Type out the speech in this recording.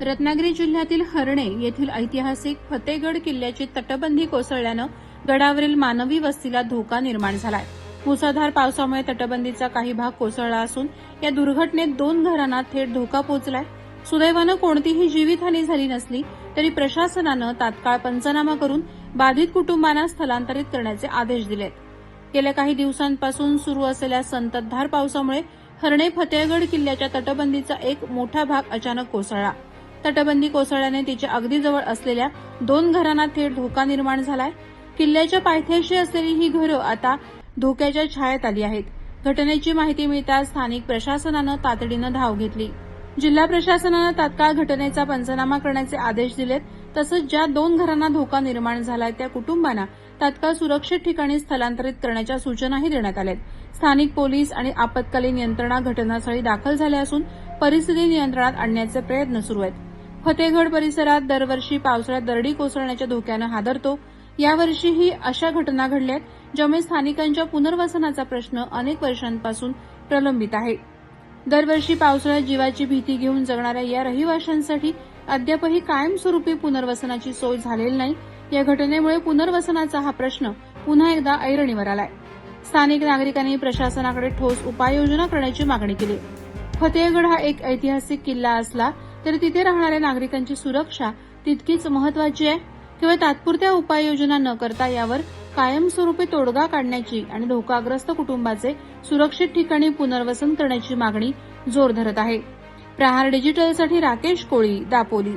रत्नागिरी जिल्ह्यातील हरणे येथील ऐतिहासिक फतेगड किल्ल्याची तटबंदी कोसळल्यानं गडावरील मानवी वस्तीला धोका निर्माण झालाय. मुसळधार पावसामुळे तटबंदीचा काही भाग कोसळला असून या दुर्घटनेत दोन घरांना थेट धोका पोहोचलाय सुदैवानं कोणतीही जीवितहानी झाली नसली तरी प्रशासनानं तात्काळ पंचनामा करून बाधित कुटुंबांना स्थलांतरित करण्याचे आदेश दिलेत. गेल्या काही दिवसांपासून सुरू असलेल्या संततधार पावसामुळे हरणे फतेहगड किल्ल्याच्या तटबंदीचा एक मोठा भाग अचानक कोसळला. तटबंदी कोसळल्याने तिच्या अगदी जवळ असलेल्या दोन घरांना थेट धोका निर्माण झालाय. किल्ल्याच्या पायथ्याशी असलेली ही घरं आता धोक्याच्या छायेत आली आहेत. घटनेची माहिती मिळताच स्थानिक प्रशासनानं तातडीनं धाव घेतली. जिल्हा प्रशासनानं तात्काळ घटनेचा पंचनामा करण्याचे आदेश दिलेत तसंच ज्या दोन घरांना धोका निर्माण झालाय त्या कुटुंबांना तात्काळ सुरक्षित ठिकाणी स्थलांतरित करण्याच्या सूचनाही देण्यात आल्या स्थानिक पोलीस आणि आपत्कालीन यंत्रणा घटनास्थळी दाखल झाल्या असून परिस्थिती नियंत्रणात आणण्याचे प्रयत्न सुरू आहेत. फतेहगड परिसरात दरवर्षी पावसाळ्यात दरडी कोसळण्याच्या धोक्यानं हादरतो. यावर्षीही अशा घटना घडल्यात ज्यामुळे स्थानिकांच्या पुनर्वसनाचा प्रश्न अनेक वर्षांपासून प्रलंबित आहे. दरवर्षी पावसाळ्यात जीवाची भीती घेऊन जगणाऱ्या या रहिवाशांसाठी अद्यापही कायमस्वरूपी पुनर्वसनाची सोय झालेली नाही. या घटनेमुळे पुनर्वसनाचा हा प्रश्न पुन्हा एकदा ऐरणीवर आलाय. स्थानिक नागरिकांनी प्रशासनाकडे ठोस उपाययोजना करण्याची मागणी केली. फतेहगड हा एक ऐतिहासिक किल्ला असला तरी तिथे राहणाऱ्या नागरिकांची सुरक्षा तितकीच महत्वाची आहे. केवळ तात्पुरत्या उपाययोजना न करता यावर कायमस्वरूपी तोडगा काढण्याची आणि धोकाग्रस्त कुटुंबाचे सुरक्षित ठिकाणी पुनर्वसन करण्याची मागणी जोर धरत आहे. प्रहार डिजिटलसाठी राकेश कोळी दापोली.